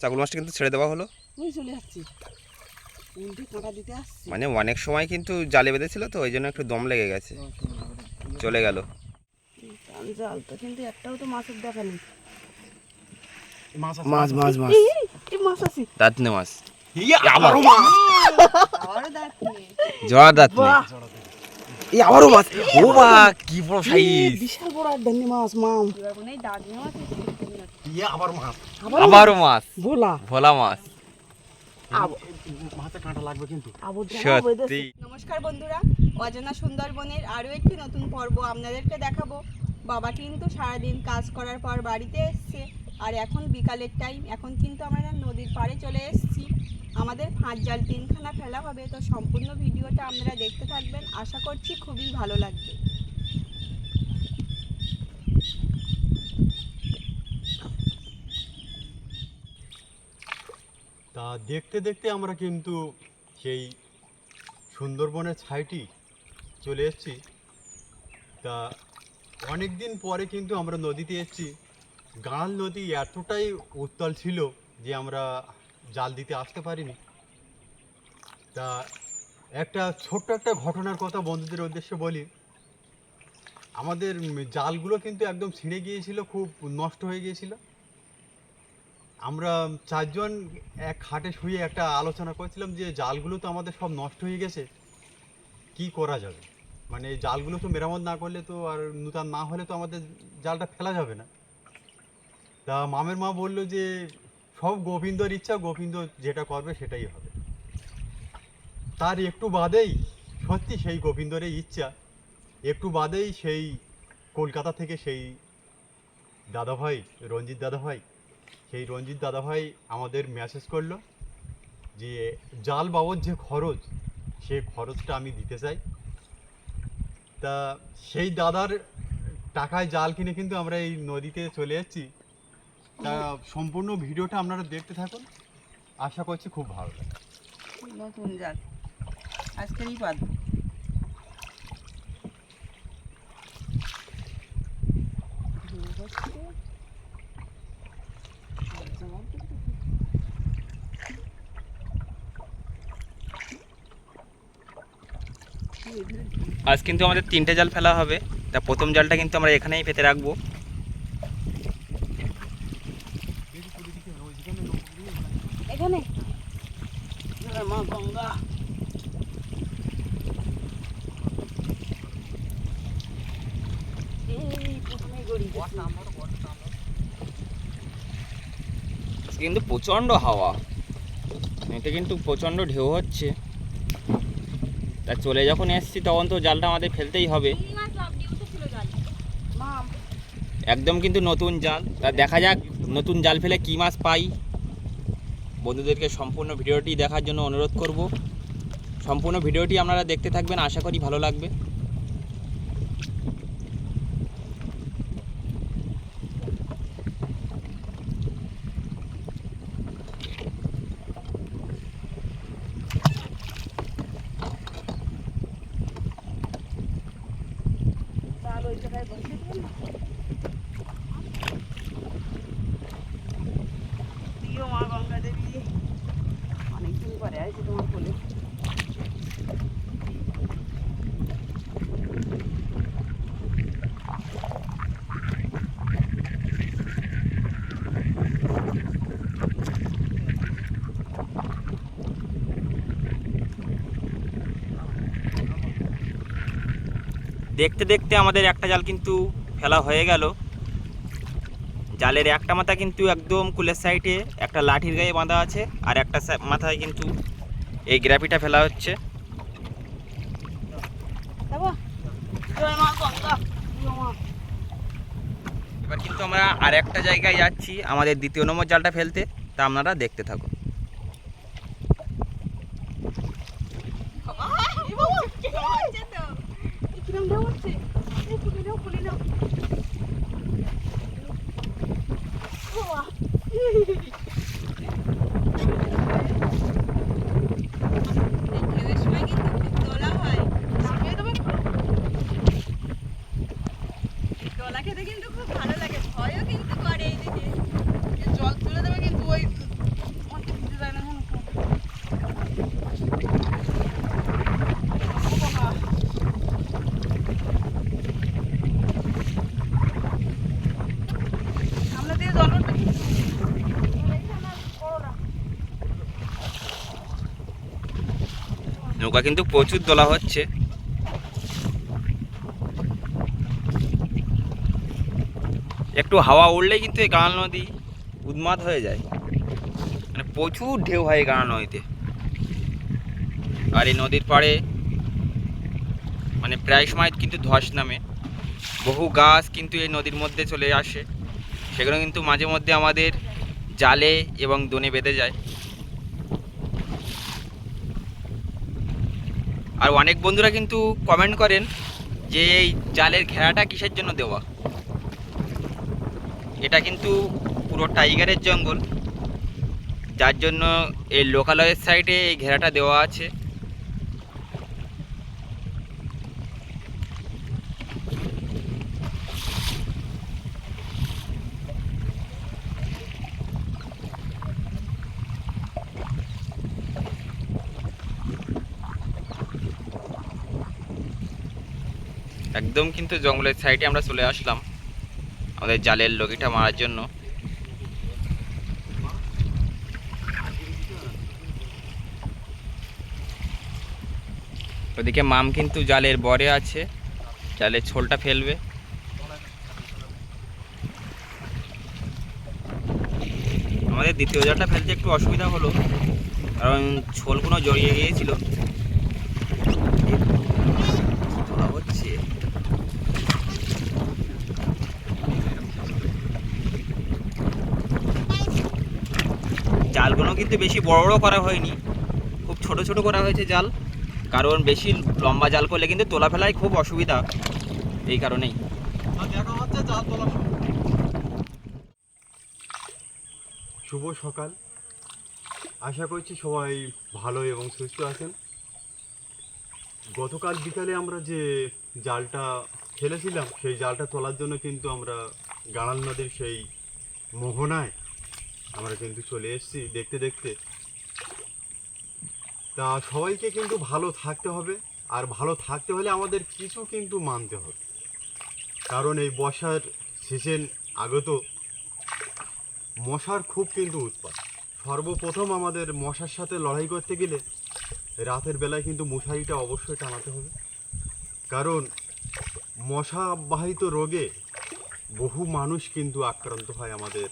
চাকুল মাছটা কিন্তু ছেড়ে দেওয়া হলো। চলে যাচ্ছি মানে অনেক সময় কিন্তু জালে বেঁধেছিল তো ওই জন্য একটু দম লেগে গেছে। চলে গেল। জাল তো কিন্তু একটাও তো মাছের দেখা নেই। মাছ মাছ মাছ এই, এই, এই মাছ আছে। দাঁতনে মাছ। আবারও দেখ জোয়ার দাঁতনে। এই আবারও মাছ। ও বা কি বড় সাইজ বিশাল বড় আর ধান্নি মাছ মাম আবারও মাছ। ভোলা। ভোলা মাছ। সত্যি। নমস্কার বন্ধুরা অজানা সুন্দরবনের আরও একটি নতুন পর্ব আপনাদেরকে দেখাবো। বাবা কিন্তু সারাদিন কাজ করার পর বাড়িতে এসছে আর এখন বিকালের টাইম এখন কিন্তু আমরা নদীর পাড়ে চলে এসেছি। আমাদের ফাঁস জাল তিনখানা ফেলা হবে তো সম্পূর্ণ ভিডিওটা আপনারা দেখতে থাকবেন। আশা করছি খুবই ভালো লাগবে। তা দেখতে দেখতে আমরা কিন্তু সেই সুন্দরবনের ছাইটি চলে এসেছি। তা অনেক দিন পরে কিন্তু আমরা নদীতে এসেছি। গাঁল নদী এতটাই উত্তাল ছিল যে আমরা জাল দিতে আসতে পারিনি। তা একটা ছোট্ট একটা ঘটনার কথা বন্ধুদের উদ্দেশ্যে বলি। আমাদের জালগুলো কিন্তু একদম ছিঁড়ে গিয়েছিল, খুব নষ্ট হয়ে গিয়েছিল। আমরা চারজন এক খাটে শুয়ে একটা আলোচনা করেছিলাম যে জালগুলো তো আমাদের সব নষ্ট হয়ে গেছে, কি করা যাবে? মানে জালগুলো তো মেরামত না করলে তো আর নূতন না হলে তো আমাদের জালটা ফেলা যাবে না। তা মামের মা বলল যে সব গোবিন্দর ইচ্ছা, গোবিন্দ যেটা করবে সেটাই হবে। তার একটু বাদেই, সত্যি সেই গোবিন্দরের ইচ্ছা, একটু বাদেই সেই কলকাতা থেকে সেই দাদাভাই, রঞ্জিত দাদাভাই সেই রঞ্জিত দাদাভাই আমাদের মেসেজ করল যে, জাল বাবদ যে খরচ, সে খরচটা আমি দিতে চাই। তা সেই দাদার টাকায় জাল কিনে কিন্তু আমরা এই নদীতে চলে এসেছি। তা সম্পূর্ণ ভিডিওটা আপনারা দেখতে থাকুন। আশা করছি খুব ভালো লাগে নতুন জাল। আজকেরই পাদ আজ কিন্তু আমাদের তিনটে জাল ফেলা হবে। তা প্রথম জালটা কিন্তু আমরা এখানেই পেতে রাখব। কিন্তু প্রচণ্ড হাওয়া। এটা কিন্তু প্রচণ্ড ঢেউ হচ্ছে। তা চলে যখন এসছি, তখন তো জালটা আমাদের ফেলতেই হবে। একদম কিন্তু নতুন জাল। তা দেখা যাক নতুন জাল ফেলে কী মাছ পাই। বন্ধুদেরকে সম্পূর্ণ ভিডিওটি দেখার জন্য অনুরোধ করব। সম্পূর্ণ ভিডিওটি আপনারা দেখতে থাকবেন, আশা করি ভালো লাগবে। জাল ওই জায়গায় বসে দিন প্রিয় মা গঙ্গা দেবী অনেকদিন পরে আছে তোমার কোলে দেখতে দেখতে আমাদের একটা জাল কিন্তু ফেলা হয়ে গেল। জালের একটা মাথা কিন্তু একদম কুলের সাইডে একটা লাঠির গায়ে বাঁধা আছে আর একটা মাথায় কিন্তু এই গ্রাফিটা ফেলা হচ্ছে। এবার কিন্তু আমরা আর একটা জায়গায় যাচ্ছি আমাদের দ্বিতীয় নম্বর জালটা ফেলতে তা আপনারা দেখতে থাকুন। কিরম ঢেউ হচ্ছে এই খুলে নাও খুলে নাও বাবা ঢেউয়ের সময় কিন্তু খুব দোলা হয় নামিয়ে দেবে দোলা খেতে কিন্তু খুব ভালো লাগে ভয়ও কিন্তু করে এই দিকে জল তুলে দেবে কিন্তু ওই নৌকা কিন্তু প্রচুর তোলা হচ্ছে। একটু হাওয়া উঠলেই কিন্তু এই গাঁল নদী উন্মাদ হয়ে যায়। মানে প্রচুর ঢেউ হয় এই গাঁল নদীতে। আর এই নদীর পাড়ে মানে প্রায় সময় কিন্তু ধস নামে। বহু গাছ কিন্তু এই নদীর মধ্যে চলে আসে। সেগুলো কিন্তু মাঝে মধ্যে আমাদের জালে এবং দনে বেঁধে যায়। আর অনেক বন্ধুরা কিন্তু কমেন্ট করেন যে এই জালের ঘেরাটা কিসের জন্য দেওয়া? এটা কিন্তু পুরো টাইগারের জঙ্গল, যার জন্য এই লোকালয়ের সাইডে এই ঘেরাটা দেওয়া আছে। একদম কিন্তু জঙ্গলের সাইডে আমরা চলে আসলাম। আমাদের জালের লগিটা মারার জন্য। ওদিকে মাম কিন্তু জালের বরে আছে। জালের ছোলটা ফেলবে। আমাদের দ্বিতীয় জালটা ফেলতে একটু অসুবিধা হলো, কারণ ছোলগুলো জড়িয়ে গিয়েছিল তোলা হচ্ছে জালগুলো কিন্তু বেশি বড় বড় করা হয়নি। খুব ছোট ছোট করা হয়েছে জাল। কারণ বেশি লম্বা জাল করলে কিন্তু তোলা ফেলায় খুব অসুবিধা। এই কারণেই। দেখা হচ্ছে জাল তোলা শুরু। শুভ সকাল। আশা করছি সবাই ভালো এবং সুস্থ আছেন। গতকাল বিকালে আমরা যে জালটা ফেলেছিলাম সেই জালটা তোলার জন্য কিন্তু আমরা গাড়াল নদীর সেই মোহনায় আমরা কিন্তু চলে এসেছি, দেখতে দেখতে। তা সবাইকে কিন্তু ভালো থাকতে হবে, আর ভালো থাকতে হলে আমাদের কিছু কিন্তু মানতে হবে। কারণ এই বর্ষার সিজন আগত মশার খুব কিন্তু উৎপাত। সর্বপ্রথম আমাদের মশার সাথে লড়াই করতে গেলে রাতের বেলায় কিন্তু মশারিটা অবশ্যই টানাতে হবে। কারণ মশাবাহিত রোগে বহু মানুষ কিন্তু আক্রান্ত হয় আমাদের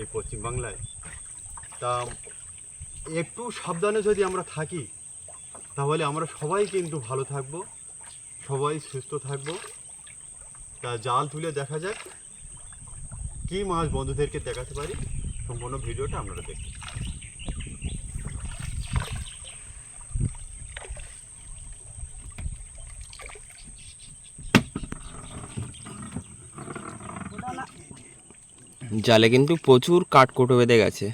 এই পশ্চিমবাংলায়। তা একটু সাবধানে যদি আমরা থাকি, তাহলে আমরা সবাই কিন্তু ভালো থাকব, সবাই সুস্থ থাকব। তা জাল তুলে দেখা যাক, কী মাছ বন্ধুদেরকে দেখাতে পারি? সম্পূর্ণ ভিডিওটা আমরা দেখুন। জালে কিন্তু প্রচুর কাঠ কাঠকোটো বেঁধে গেছে।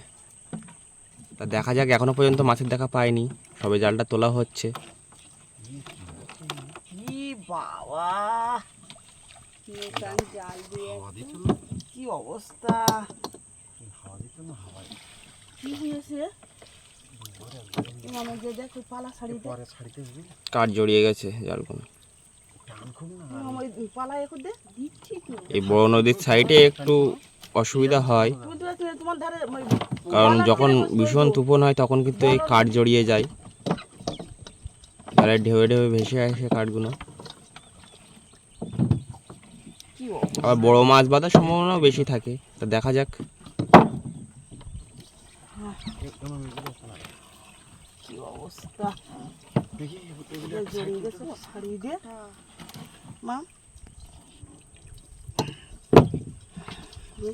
তা দেখা যাক এখনও পর্যন্ত মাছের দেখা পাইনি। সবে জালটা তোলা হচ্ছে। কি বাবা জাল দিয়ে কি অবস্থা? কাঠ জড়িয়ে গেছে জালগুলো। এই বড় নদীর সাইডে একটু অসুবিধা হয়। কারণ যখন ভীষণ। তুফান হয়, তখন কিন্তু এই কাঠ জড়িয়ে যায়। তাহলে ঢেউ ঢেউে ভেসে আসে কাঠগুলো। আবার বড় মাছ বাঁধার সম্ভাবনাও বেশি থাকে। তা দেখা যাক। অবস্থা?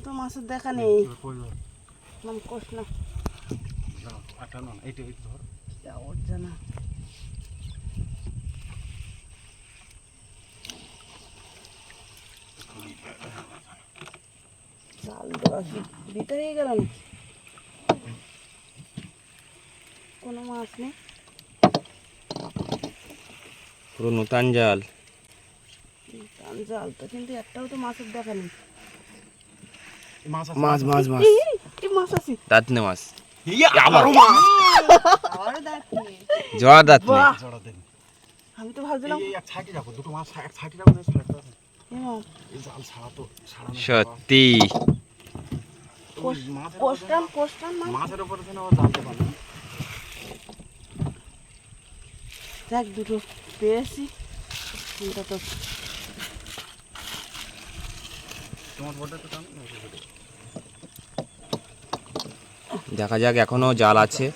তো মাছের দেখা নেই। মাম কষ না। যা ওঠছে না। জাল দেওয়া কি দিতে হয়ে গেল নাকি? কোনো মাছ নেই? পুরো নতান জাল জাল তো কিন্তু একটাও তো মাছের দেখা নেই। মাছ মাছ মাছ এই, এই, এই মাছ আছে দাঁতনে মাছ আবারও দাঁতনে আমি তো ভাবছিলাম সত্যি। কোষটান মাছ? মাছের উপরে জানতে পারলাম দেখ দুটো পেয়েছি। তো দেখা যাক এখনও জাল আছে।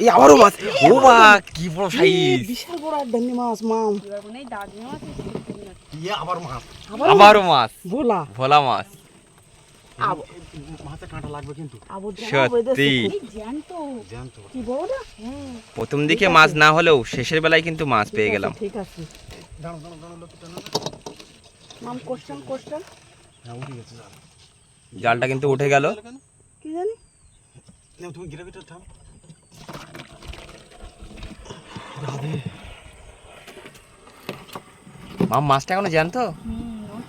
এই আবারও মাছ ও মা কি বড় সাইজ বিশাল বড় এক মাছ মাম সুন্দরবনে দাগিও আছে ইয়ে আবার মাছ। আবারও? মাছ। ভোলা? ভোলা মাছ। আব- মাছে কাঁটা লাগবে কিন্তু। আবর্জনা সত্যি। জ্যান্ত। জ্যান্ত। কি বড় না? প্রথম দিকে মাছ না হলেও শেষের বেলায় কিন্তু মাছ পেয়ে গেলাম। ঠিক আছে। দাঁড়ো দাঁড়ো দাঁড়ো লোক টানো মাম কোশ্চেন কোশ্চেন হ্যাঁ উঠে গেছে জাল জালটা কিন্তু উঠে গেল। কি জানি? নাও, তুমি গ্রাভিটা থাম। মাম মাছটা এখনও জানতো হুম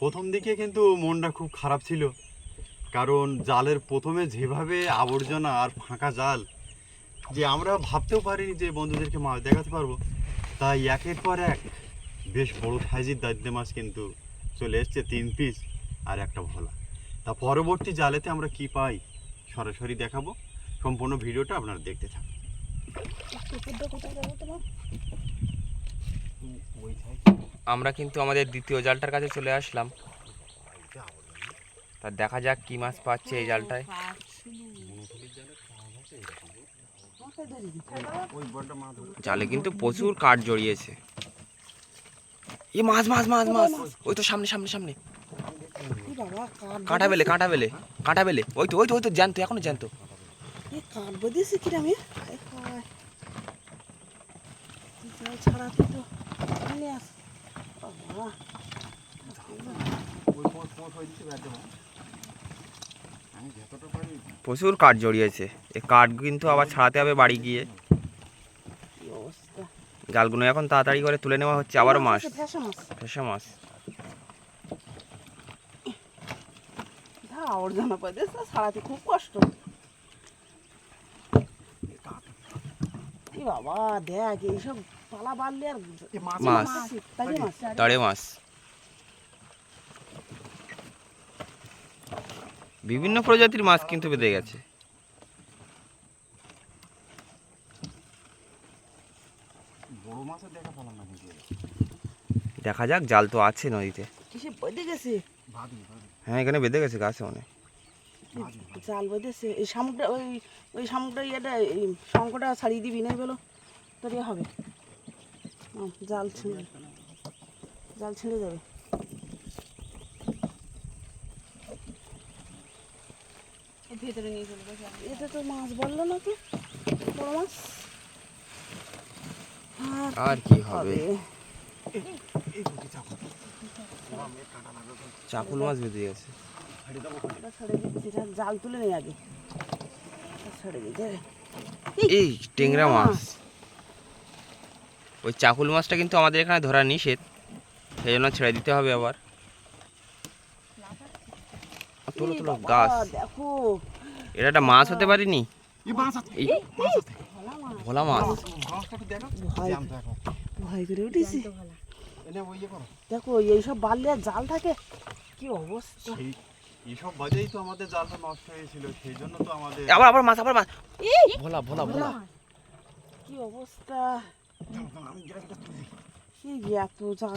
প্রথম দিকে কিন্তু মনটা খুব খারাপ ছিল। কারণ জালের প্রথমে যেভাবে আবর্জনা আর ফাঁকা জাল যে আমরা ভাবতেও পারিনি যে বন্ধুদেরকে মাছ দেখাতে পারব তাই একের পর এক বেশ বড় সাইজের দাদিতে মাছ কিন্তু চলে এসছে তিন পিস আর একটা ভোলা। তা পরবর্তী জালেতে আমরা কি পাই সরাসরি দেখাবো। সম্পূর্ণ ভিডিওটা আপনারা দেখতে থাকুন। আমরা কিন্তু আমাদের দ্বিতীয় জালটার কাছে চলে আসলাম। তা দেখা যাক কি মাছ পাচ্ছে এই জালটায়। জালে কিন্তু প্রচুর কাঠ জড়িয়েছে। এ মাছ মাছ মাছ মাছ। ওই তো সামনে সামনে সামনে। কাঁটা বেলে কাঁটা বেলে কাঁটা বেলে। ওই তো ওই তো ওই তো জানতো এখনও জানতো এ প্রচুর কাঠ জড়িয়েছে। এই কাঠ কিন্তু আবার ছাড়াতে হবে বাড়ি গিয়ে। জালগুলো এখন তাড়াতাড়ি করে তুলে নেওয়া হচ্ছে আবারও মাছ। ফেসা মাছ। আবর্জনা পেয়েছে ছাড়াতে খুব কষ্ট। বাবা দেখ এইসব পালা বাড়লে আর মাছ তাড়ে মাছ। বিভিন্ন প্রজাতির মাছ কিন্তু বেঁধে গেছে। দেখা যাক জাল তো আছে নদীতে। হ্যাঁ এখানে বেঁধে গেছে গাছে অনেক। জাল বেঁধেছে? এই শামুকটা ওই ওই শামুকটা ইয়েটা এই শঙ্কটা ছাড়িয়ে দিবি নাই বলো? তোর ইয়ে হবে জাল ছিঁড়ে জাল ছিঁড়ে যাবে এর ভেতরে নিয়ে চলে গেছে এটা তো মাছ বলল না তো বড় মাছ? আর আর কি হবে? চাকুল মাছ বেঁধে গেছে। জাল তুলে নেই আগে। এই টেংরা মাছ। ওই চাকুল মাছটা কিন্তু আমাদের এখানে ধরা নিষেধ। সেই জন্য ছেড়ে দিতে হবে আবার। তোলো তোলো গাছ। দেখো। এটা একটা মাছ হতে পারিনি? এই মাছ আছে। এই ভোলা মাছ। মাছটা একটু দেখো ভয় করে উঠেছি। এনে ওই ইয়ে দেখো এইসব বাড়লে জাল থাকে। কি অবস্থা? এইসব বাজেই তো আমাদের জালটা নষ্ট হয়েছিল সেই জন্য তো আমাদের আবার আবার মাছ আবার মাছ। ভোলা ভোলা ভোলা। কি অবস্থা?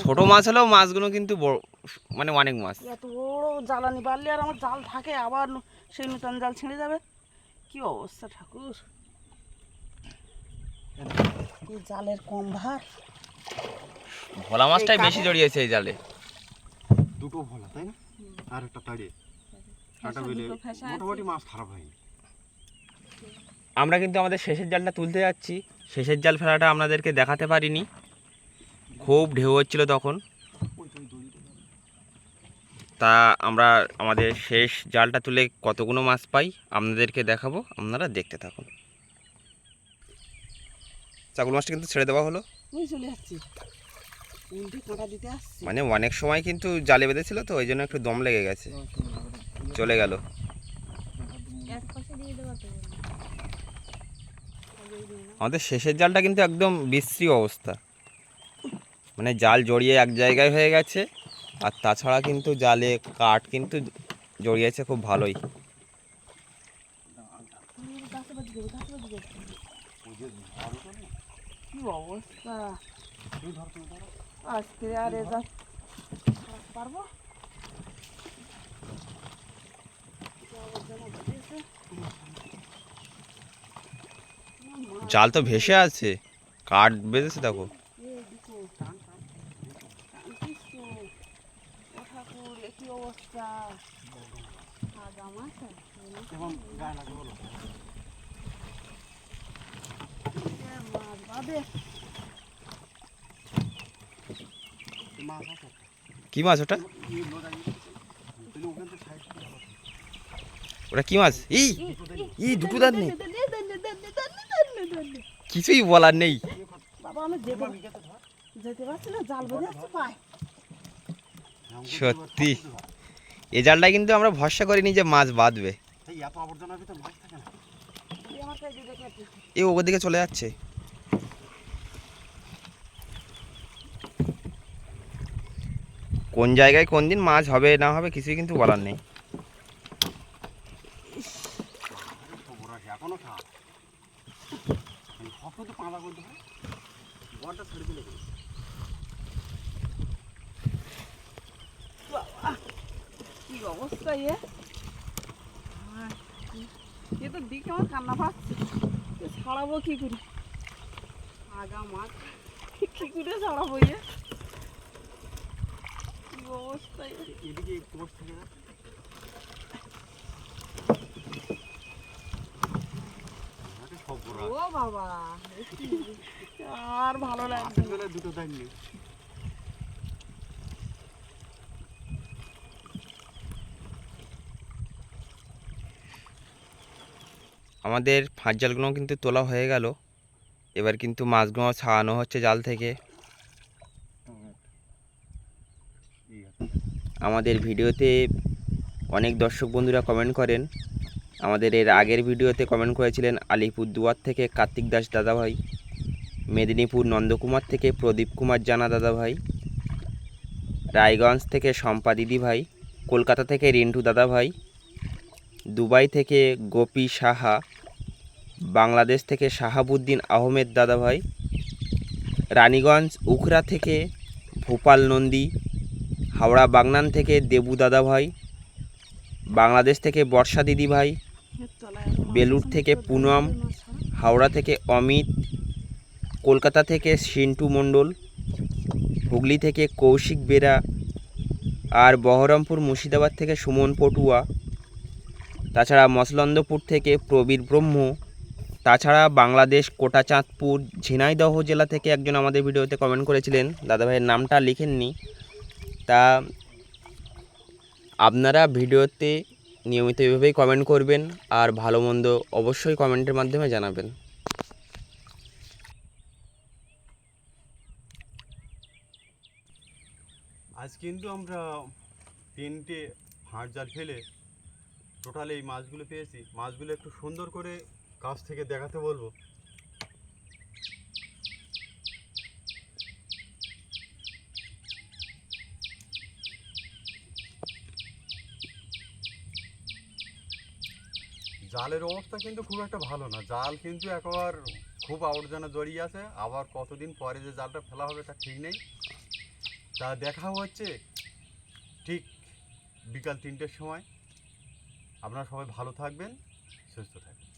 ছোট মাছ হলেও মাছগুলো কিন্তু বড় মানে অনেক মাছ। এত বড় জ্বালানি বাড়লে আর আমার জাল থাকে আবার সেই নতুন জাল ছিঁড়ে যাবে। কি অবস্থা ঠাকুর? এই জালের কম ভার। ভোলা মাছটাই বেশি জড়িয়েছে এই জালে। দুটো ভোলা তাই না? আর একটা তাড়িয়ে। কাটা ফ্যাসা বেলে। মোটামুটি মাছ খারাপ হয়নি। আমরা কিন্তু আমাদের শেষের জালটা তুলতে যাচ্ছি। শেষের জাল ফেলাটা আপনাদেরকে দেখাতে পারিনি। খুব ঢেউ হচ্ছিল তখন। তা আমরা আমাদের শেষ জালটা তুলে কতগুলো মাছ পাই আপনাদেরকে দেখাবো আপনারা দেখতে থাকুন। চাকুল মাছটা কিন্তু ছেড়ে দেওয়া হলো। চলে যাচ্ছি মানে অনেক সময় কিন্তু জালে বেঁধেছিল তো ওই জন্য একটু দম লেগে গেছে। চলে গেল। আমাদের শেষের জালটা কিন্তু একদম বিশ্রী অবস্থা। মানে জাল জড়িয়ে এক জায়গায় হয়ে গেছে। আর তাছাড়া কিন্তু জালে কাঠ কিন্তু জড়িয়েছে খুব ভালোই। জাল তো ভেসে আছে। কাঠ বেঁধেছে দেখো। কি অবস্থা কি মাছ ওটা? ওটা কি মাছ? এই এই দুটো দাঁত নেই। কিছুই বলার নেই। বাবা, আমি যেতে পারছি না, জাল বেঁধে পায়। সত্যি। এ জালটা কিন্তু আমরা ভরসা করিনি যে মাছ বাঁধবে। এ ওর দিকে চলে যাচ্ছে। কোন জায়গায় কোন দিন মাছ হবে না হবে কিছুই কিন্তু বলার নেই খবর আছে এখনও খা সব তো পাঁদা করতে হয় বলটা ছেড়ে দিলে কেন? কি অবস্থা ইয়ে এ তো দিকে আমার কান্না পাচ্ছে এ ছাড়াবো কি করে আগা মাছ কি করে ছাড়াবো ইয়ে কি? এদিকে কোর্স থেকে না? আমাকে সব বড় ও বাবা আর ভালো লাগছে দুটো দাগ নেই। আমাদের ফাঁস জালগুলো কিন্তু তোলা হয়ে গেল। এবার কিন্তু মাছগুলো ছাড়ানো হচ্ছে জাল থেকে। আমাদের ভিডিওতে অনেক দর্শক বন্ধুরা কমেন্ট করেন। আমাদের এর আগের ভিডিওতে কমেন্ট করেছিলেন আলিপুরদুয়ার থেকে কার্তিক দাস দাদাভাই, মেদিনীপুর নন্দকুমার থেকে প্রদীপ কুমার জানা দাদাভাই, রায়গঞ্জ থেকে শম্পা দিদি ভাই কলকাতা থেকে রিন্টু দাদাভাই, দুবাই থেকে গোপী সাহা, বাংলাদেশ থেকে শাহাবুদ্দিন আহমেদ দাদাভাই, রানীগঞ্জ উখরা থেকে ভোপাল নন্দী হাওড়া বাগনান থেকে দেবু দাদাভাই বাংলাদেশ থেকে বর্ষা দিদি ভাই আছে, থেকে পুনম। হাওড়া থেকে অমিত কলকাতা থেকে সিন্টু মণ্ডল হুগলি থেকে কৌশিক বেরা আর বহরমপুর মুর্শিদাবাদ থেকে সুমন পটুয়া তাছাড়া মসলন্দপুর থেকে প্রবীর ব্রহ্ম তাছাড়া বাংলাদেশ কোটাচাঁদপুর ঝিনাইদহ জেলা থেকে একজন আমাদের ভিডিওতে কমেন্ট করেছিলেন দাদাভাইয়ের নামটা লিখেননি তা আপনারা ভিডিওতে নিয়মিত এভাবেই কমেন্ট করবেন আর ভালো মন্দ অবশ্যই কমেন্টের মাধ্যমে জানাবেন। আজ কিন্তু আমরা তিনটে হাঁট জাল ফেলে টোটাল এই মাছগুলো পেয়েছি। মাছগুলো একটু সুন্দর করে কাছ থেকে দেখাতে বলব। জালের অবস্থা কিন্তু খুব একটা ভালো না। জাল কিন্তু একবার খুব আবর্জনা জড়িয়ে আছে। আবার কতদিন পরে যে জালটা ফেলা হবে তা ঠিক নেই। তা দেখা হচ্ছে ঠিক বিকাল তিনটের সময়। আপনারা সবাই ভালো থাকবেন, সুস্থ থাকবেন।